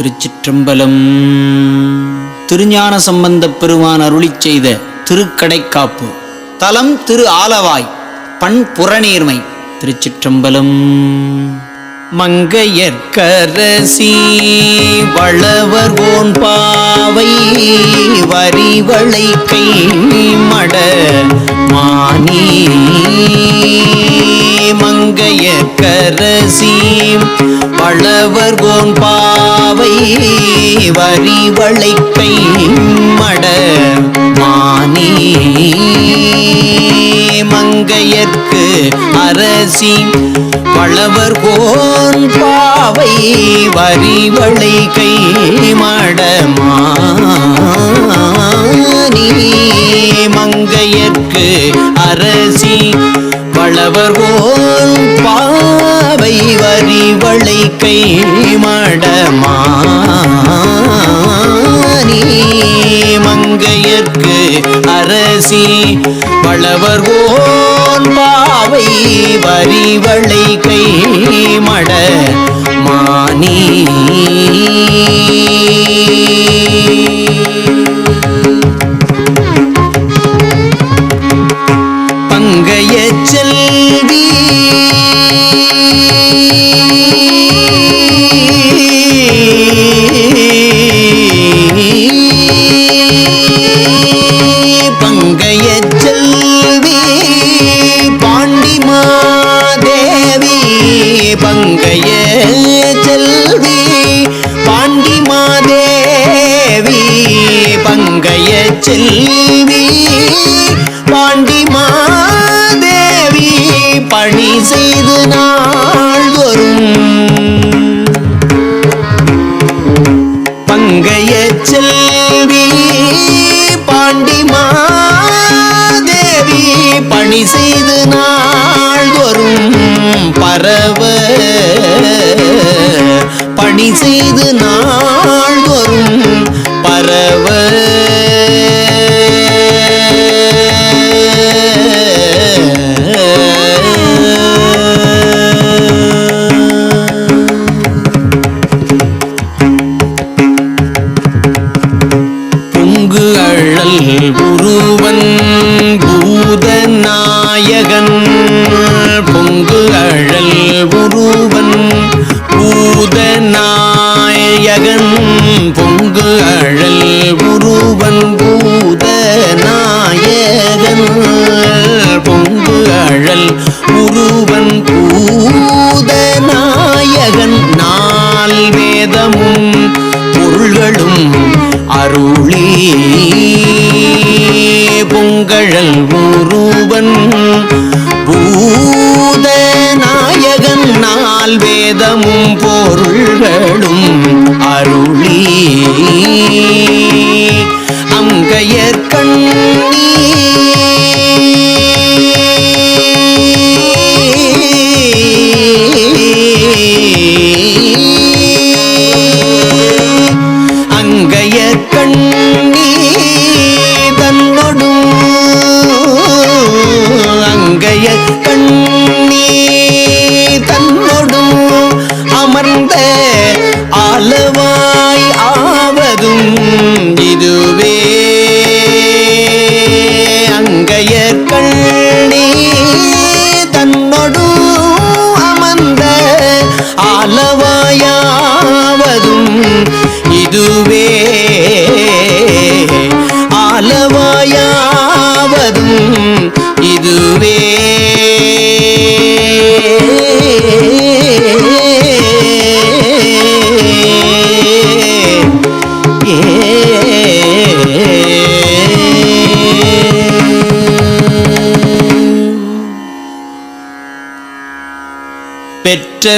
திருச்சிற்றம்பலம். திருஞான சம்பந்தப் பெருமான் அருளிச் செய்த திருக்கடைக்காப்பு. தலம் திரு ஆலவாய் பண் புறநீர்மை திருச்சிற்றம்பலம். மங்கையற்கரசி வளவர் ஓன் பாவை வரிவளை கை மட மானி மங்கையற்கரசி பழவர் கோன் பாவை வரிவளைப்பை கை மட மானி. மங்கையர்க்கு அரசி பழவர் கோன் பாவை வரிவளை கை மடமானி மங்கையர்க்கு அரசி வளவர் கோன் பாவை வரிவளை கை மடமானி மங்கையற்கு அரசி வளவர் ஓன் பாவை வரிவளை கை மட மானி பரவ. பணி செய்து நான் அருளி பொங்கழல் ஊர்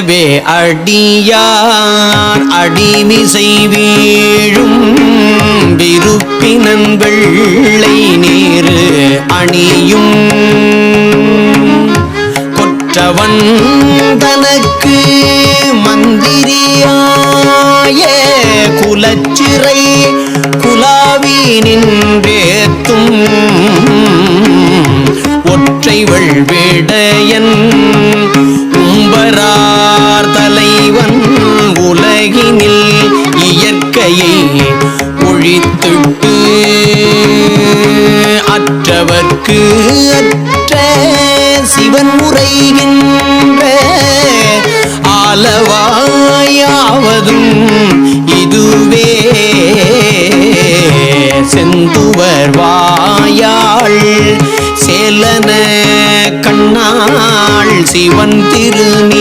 பெற்றவே அடியார் அடிமிசை வீழும் விருப்பினன் வெள்ளை நீரு அணியும் கொற்றவன் தனக்கு மந்திரியாய குலச்சிறை குலாவி நின்றேத்தும் ஒற்றை வெள்வேடையன் தலையை ஒழித்துட்டு அற்றவர்க்கு அற்ற சிவன் உரைகின்ற ஆலவாயாவதும் இதுவே. செந்துவர் வாயாள் சேலன கண்ணாள் சிவன் திருநீற்றினை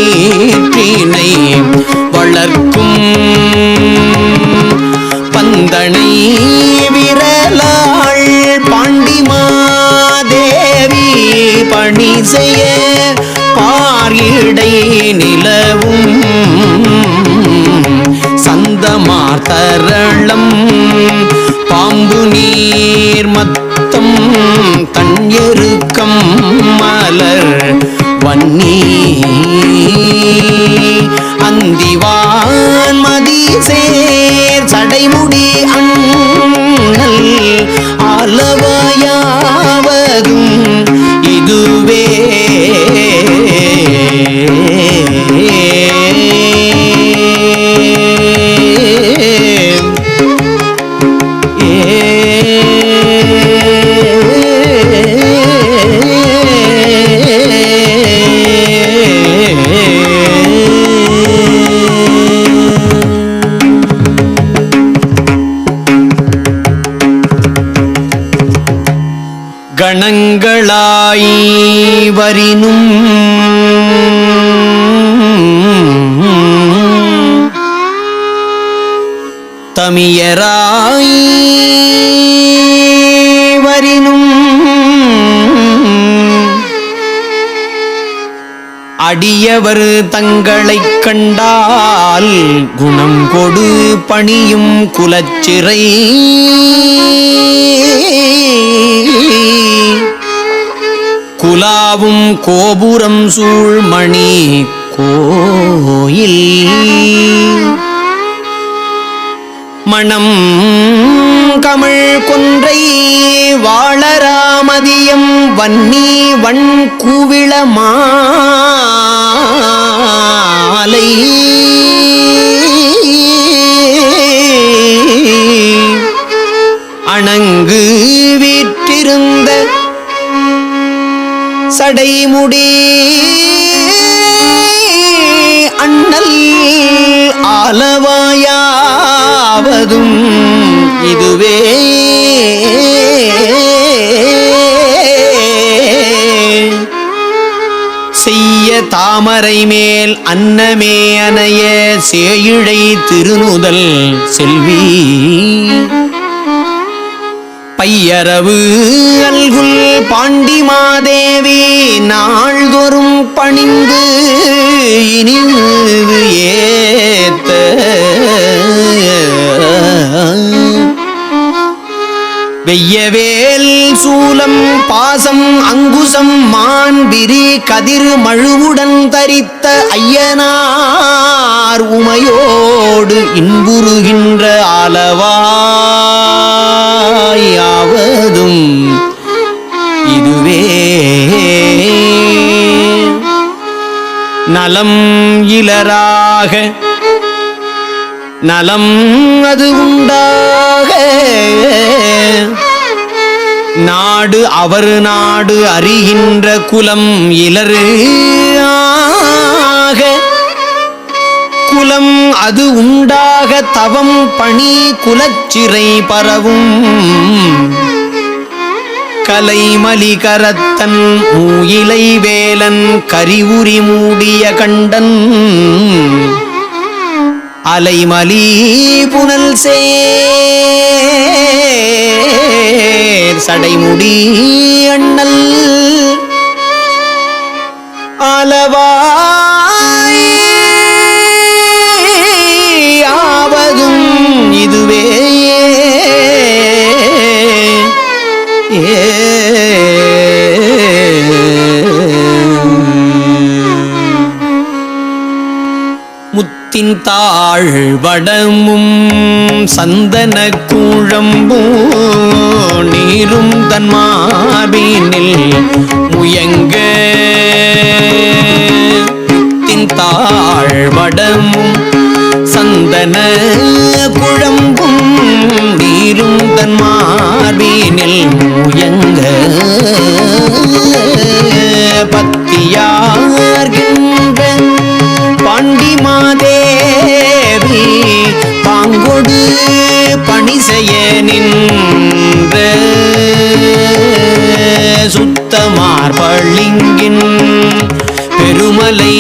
பணி செய்ய பாரிடை நிலவும். சந்தமார் தரளம் பாம்பு நீர் மத்தம் தண்ணெருக்கம் மலர் வன்னி அந்திவான் மதி சேர் சடைமுடி அன் வரினும் தமியராய் வரினும் அடியவர் தங்களைக் கண்டால் குணம் கொடு பணியும் குலச்சிறை. குலாவும் கோபுரம் சூழ்மணி கோயில். மணம் கமிழ் கொன்றை வாழராமதியம் வன்னி வண் கூவிள அணங்கு வீற்றிருந்த சடைமுடி அண்ணல் ஆலவாயாவதும் இதுவே. செய்ய தாமரை மேல் அன்னமே அணைய சேயிழை திருநுதல் செல்வி. பையரவு அல்குல் பாண்டிமாதேவி நாள்தோறும் பணிந்து இனிவு ஏத்த வெய்யவேல் சூலம் பாசம் அங்குசம் மான்பிரி கதிர் மழுவுடன் தரித்த ஐயனார் உமையோடு இன்புறுகின்ற ஆவதும் இதுவே. நலம் இலராக நலம் அது உண்டாக. நாடு அவர் நாடு அறிகின்ற குலம் இலரு. குலம் அது உண்டாக தவம் பணி குலச்சிறை பரவும். கலைமலிகரத்தன் மூயிலை வேலன் கரிவுரி மூடிய கண்டன். அலைமலி புனல் சேர் சடைமுடி அண்ணல். அளவா தாழ் வடமும் சந்தன கூழம்பூ நீரும் தன்மாபினில் முயங்க. தின்தாழ் வடமும் சந்தன குழம்பும் நீரும் தன்மாபினில் முயங்க. பத்தியா மாலை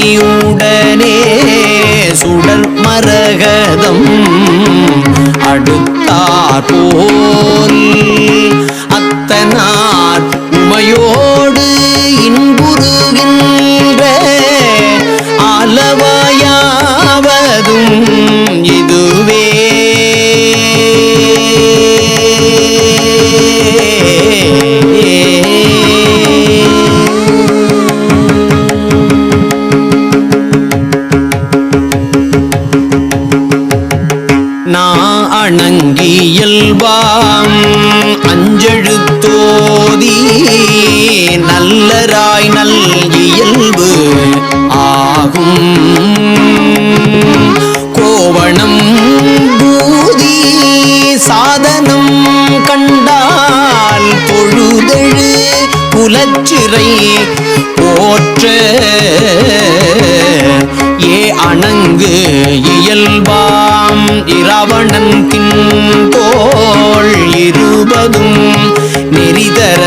இறை போற்ற. ஏ அணங்கு இயல்பாம் இரவணன் தின்போல் இருபதும் நெறிதர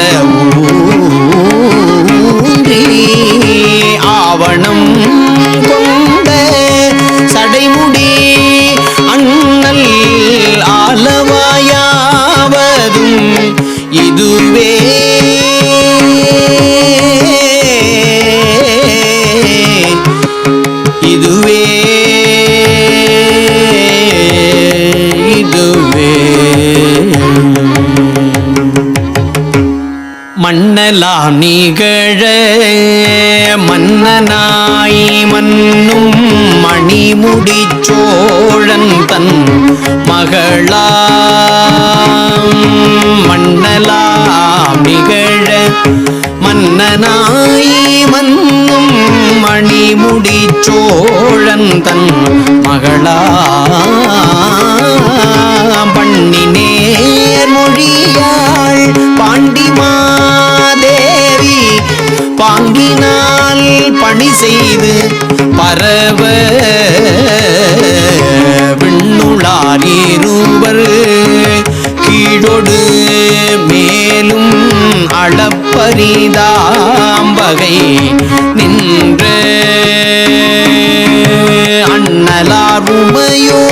எல்லாம் நிகழ மன்னனாய் மன்னும் மணிமுடி சோழன் தன் மகளா மன்னலாம் நிகழ மன்னனாய் மன்னும் மணிமுடி சோழன் தன் மகளா பண்ணினேர் மொழியா பணியினால் பணி செய்து பரவ விண்ணுளார் இருவர் கீழொடு மேலும் அளப்பரிதாம் நின்ற அண்ணலார் உமையோ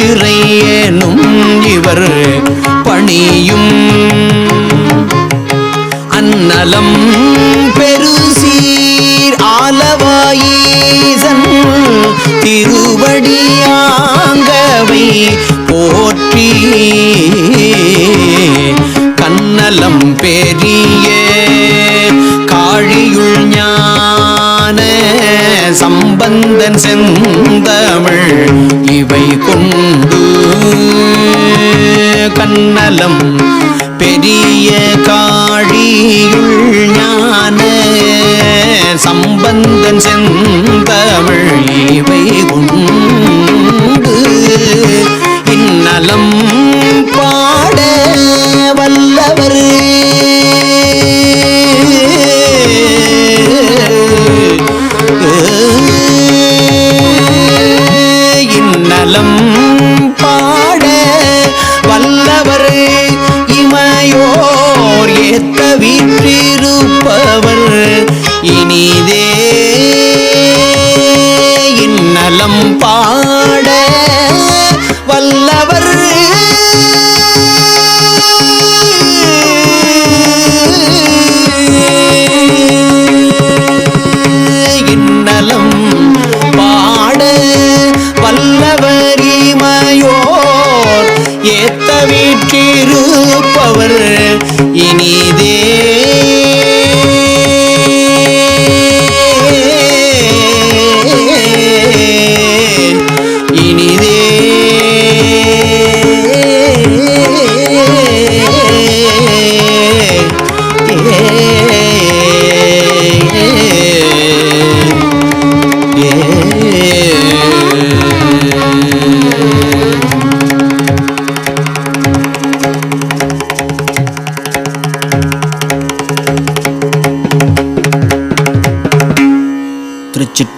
சிறையேனும் இவர் பணியும் அன்னலம் நலம் பாட வல்லவர்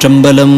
திருச்சிற்றம்பலம்